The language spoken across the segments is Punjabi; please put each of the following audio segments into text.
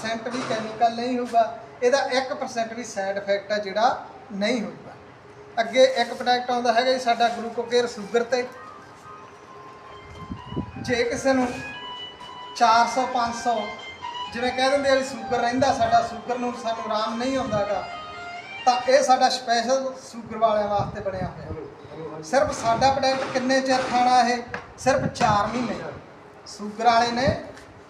1% ਵੀ ਕੈਮੀਕਲ ਨਹੀਂ ਹੋਊਗਾ, ਇਹਦਾ 1% ਵੀ ਸਾਈਡ ਇਫੈਕਟ ਹੈ ਜਿਹੜਾ ਨਹੀਂ ਹੋਊਗਾ। ਅੱਗੇ ਇੱਕ ਪ੍ਰੋਡਕਟ ਆਉਂਦਾ ਹੈਗਾ ਜੀ ਸਾਡਾ ਗਲੂਕੋਕੇਅਰ ਸ਼ੂਗਰ ਤੇ। ਜੇ ਕਿਸੇ ਨੂੰ 400 500 ਜਿਵੇਂ ਕਹਿ ਦਿੰਦੇ ਆ ਵੀ ਸ਼ੂਗਰ ਰਹਿੰਦਾ, ਸਾਡਾ ਸ਼ੂਗਰ ਨੂੰ ਸਾਨੂੰ ਆਰਾਮ ਨਹੀਂ ਆਉਂਦਾਗਾ, ਤਾਂ ਇਹ ਸਾਡਾ ਸਪੈਸ਼ਲ ਸ਼ੂਗਰ ਵਾਲਿਆਂ ਵਾਸਤੇ ਬਣਿਆ ਹੋਇਆ। ਸਿਰਫ ਸਾਡਾ ਪ੍ਰੋਡਕਟ ਕਿੰਨੇ ਚਿਰ ਖਾਣਾ ਇਹ? ਸਿਰਫ 4 ਮਹੀਨੇ। ਸ਼ੂਗਰ ਵਾਲੇ ਨੇ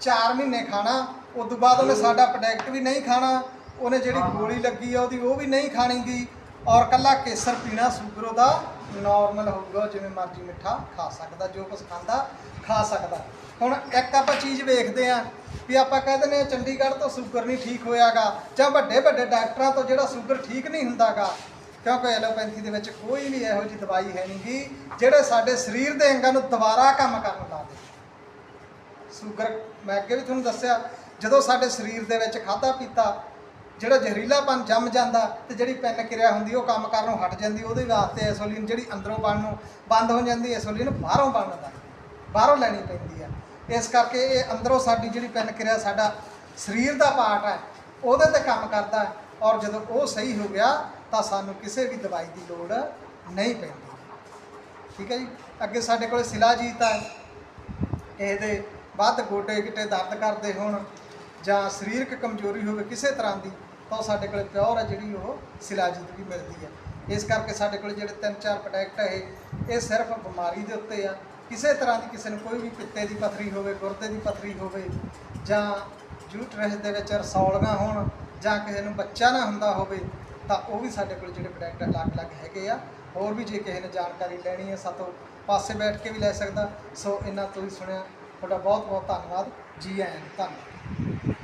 4 ਮਹੀਨੇ ਖਾਣਾ ਉਸ ਤੋਂ ਬਾਅਦ ਉਹਨੇ ਸਾਡਾ ਪ੍ਰੋਡਕਟ ਵੀ ਨਹੀਂ ਖਾਣਾ, ਉਹਨੇ ਜਿਹੜੀ ਗੋਲੀ ਲੱਗੀ ਆ ਉਹਦੀ ਉਹ ਵੀ ਨਹੀਂ ਖਾਣੀ ਗੀ, ਔਰ ਕੱਲਾ ਕੇਸਰ ਪੀਣਾ ਸ਼ੂਗਰ ਉਹਦਾ ਨਾਰਮਲ ਹੋਊਗਾ, ਜਿਵੇਂ ਮਰਜ਼ੀ ਮਿੱਠਾ ਖਾ ਸਕਦਾ, ਜੋ ਕੁਝ ਖਾਂਦਾ, ਖਾ ਸਕਦਾ। ਹੁਣ ਇੱਕ ਆਪਾਂ ਚੀਜ਼ ਵੇਖਦੇ ਆ ਵੀ ਆਪਾਂ ਕਹਿ ਦਿੰਦੇ ਆ ਚੰਡੀਗੜ੍ਹ ਤੋਂ ਸ਼ੂਗਰ ਨਹੀਂ ਠੀਕ ਹੋਇਆਗਾ, ਜਾਂ ਵੱਡੇ ਵੱਡੇ ਡਾਕਟਰਾਂ ਤੋਂ ਜਿਹੜਾ ਸ਼ੂਗਰ ਠੀਕ ਨਹੀਂ ਹੁੰਦਾਗਾ, ਕਿਉਂਕਿ ਐਲੋਪੈਥੀ ਦੇ ਵਿੱਚ ਕੋਈ ਵੀ ਇਹੋ ਜਿਹੀ ਦਵਾਈ ਹੈ ਨਹੀਂ ਗੀ, ਜਿਹੜੇ ਸਾਡੇ ਸਰੀਰ ਦੇ ਅੰਗਾਂ ਨੂੰ ਦੁਬਾਰਾ ਕੰਮ ਕਰਨ ਲਾ ਦੇ। ਸ਼ੂਗਰ ਮੈਂ ਅੱਗੇ ਵੀ ਤੁਹਾਨੂੰ ਦੱਸਿਆ ਜਦੋਂ ਸਾਡੇ ਸਰੀਰ ਦੇ ਵਿੱਚ ਖਾਦਾ ਪੀਤਾ, ਜਿਹੜਾ ਜ਼ਹਿਰੀਲਾਪਨ ਜੰਮ ਜਾਂਦਾ ਤੇ ਜਿਹੜੀ ਪੈਨ ਕਿਰਿਆ ਹੁੰਦੀ, ਉਹ ਕੰਮ ਕਰਨੋਂ ਹਟ ਜਾਂਦੀ, ਉਹਦੇ ਵਾਸਤੇ ਐਸੋਲੀਨ ਜਿਹੜੀ ਅੰਦਰੋਂ ਬਣਨ ਨੂੰ ਬੰਦ ਹੋ ਜਾਂਦੀ ਐਸੋਲੀਨ ਬਾਹਰੋਂ ਬਣਦਾ ਬਾਹਰੋਂ ਲੈਣੀ ਪੈਂਦੀ ਆ। ਇਸ ਕਰਕੇ ਇਹ ਅੰਦਰੋਂ ਸਾਡੀ ਜਿਹੜੀ ਪੈਨ ਕਿਰਿਆ ਸਾਡਾ ਸਰੀਰ ਦਾ ਪਾਰਟ ਹੈ ਉਹਦੇ ਤੇ ਕੰਮ ਕਰਦਾ ਔਰ ਜਦੋਂ ਉਹ ਸਹੀ ਹੋ ਗਿਆ, ਤਾਂ ਸਾਨੂੰ ਕਿਸੇ ਵੀ ਦਵਾਈ ਦੀ ਲੋੜ ਨਹੀਂ ਪੈਂਦੀ। ਠੀਕ ਹੈ ਜੀ? ਅੱਗੇ ਸਾਡੇ ਕੋਲ ਸਿਲਾਜੀਤ ਹੈ ਇਹਦੇ ਵੱਧ ਗੋਡੇ ਗਿੱਟੇ ਦਰਦ ਕਰਦੇ ਹੋਣ ਜਾਂ ਸਰੀਰਕ ਕਮਜ਼ੋਰੀ ਹੋਵੇ ਕਿਸੇ ਤਰ੍ਹਾਂ ਦੀ, ਤਾਂ ਉਹ ਸਾਡੇ ਕੋਲ ਪਿਓਰ ਹੈ ਜਿਹੜੀ ਉਹ ਸਿਲਾਜੀਤ ਵੀ ਮਿਲਦੀ ਹੈ। ਇਸ ਕਰਕੇ ਸਾਡੇ ਕੋਲ ਜਿਹੜੇ ਤਿੰਨ ਚਾਰ ਪ੍ਰੋਡਕਟ ਹੈ ਇਹ ਸਿਰਫ ਬਿਮਾਰੀ ਦੇ ਉੱਤੇ ਆ। ਕਿਸੇ ਤਰ੍ਹਾਂ ਦੀ ਕਿਸੇ ਨੂੰ ਕੋਈ ਵੀ ਪਿੱਤੇ ਦੀ ਪਥਰੀ ਹੋਵੇ, ਗੁਰਦੇ ਦੀ ਪਥਰੀ ਹੋਵੇ, ਜਾਂ ਯੂਟਰਸ ਦੇ ਵਿੱਚ ਰਸੌਲੀਆਂ ਹੋਣ, ਜਾਂ ਕਿਸੇ ਨੂੰ ਬੱਚਾ ਨਾ ਹੁੰਦਾ ਹੋਵੇ, ਤਾਂ ਉਹ ਵੀ ਸਾਡੇ ਕੋਲ ਜਿਹੜੇ ਪ੍ਰੋਡਕਟ ਅਲੱਗ-ਅਲੱਗ ਹੈਗੇ ਆ। ਹੋਰ ਵੀ ਜੇ ਕਿਸੇ ਨੇ ਜਾਣਕਾਰੀ ਲੈਣੀ ਹੈ ਸਾਤੋਂ ਪਾਸੇ ਬੈਠ ਕੇ ਵੀ ਲੈ ਸਕਦਾ। ਸੋ ਇਹਨਾਂ ਤੋਂ ਹੀ ਸੁਣਿਆ। ਤੁਹਾਡਾ ਬਹੁਤ ਬਹੁਤ ਧੰਨਵਾਦ। ਜੀ ਆਇਆਂ ਨੂੰ ਧੰਨਵਾਦ।